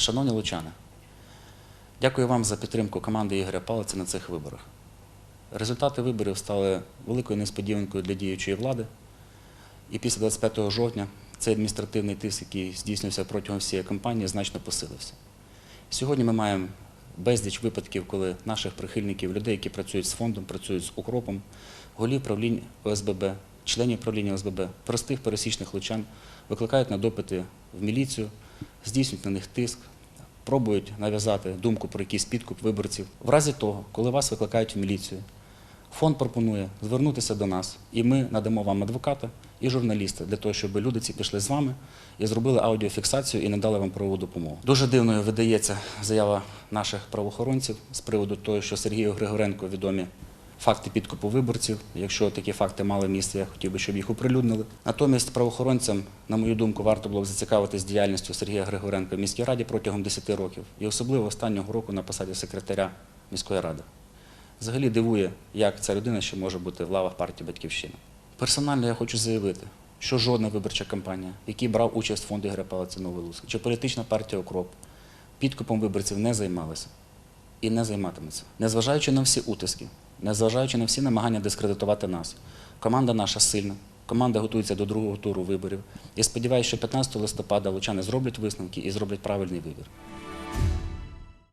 Шановні лучани, дякую вам за підтримку команди Ігоря Палиця на цих виборах. Результати виборів стали великою несподіванкою для діючої влади. І після 25 жовтня цей адміністративний тиск, який здійснився протягом всієї кампанії, значно посилився. Сьогодні ми маємо безліч випадків, коли наших прихильників, людей, які працюють з фондом, працюють з укропом, голів правлінь ОСББ, членів правління ОСББ, простих пересічних лучан викликають на допити в міліцію, здійснюють на них тиск, пробують нав'язати думку про якийсь підкуп виборців. В разі того, коли вас викликають в міліцію, фонд пропонує звернутися до нас, і ми надамо вам адвоката і журналіста для того, щоб люди ці пішли з вами і зробили аудіофіксацію і надали вам правову допомогу. Дуже дивною видається заява наших правоохоронців з приводу того, що Сергію Григоренко відомі факти підкупу виборців. Якщо такі факти мали місце, я хотів би, щоб їх оприлюднили. Натомість правоохоронцям, на мою думку, варто було б зацікавитись діяльністю Сергія Григоренка в міській раді протягом 10 років, і особливо останнього року на посаді секретаря міської ради. Взагалі дивує, як ця людина ще може бути в лавах партії Батьківщина. Персонально я хочу заявити, що жодна виборча кампанія, в брав участь фонд Ігоря Палаця Новий Луцьк, чи політична партія Окроп, підкупом виборців не займалася і не займатиметься. Незважаючи на всі утиски, незважаючи на всі намагання дискредитувати нас, команда наша сильна. Команда готується до другого туру виборів. І сподіваюся, що 15 листопада лучани зроблять висновки і зроблять правильний вибір.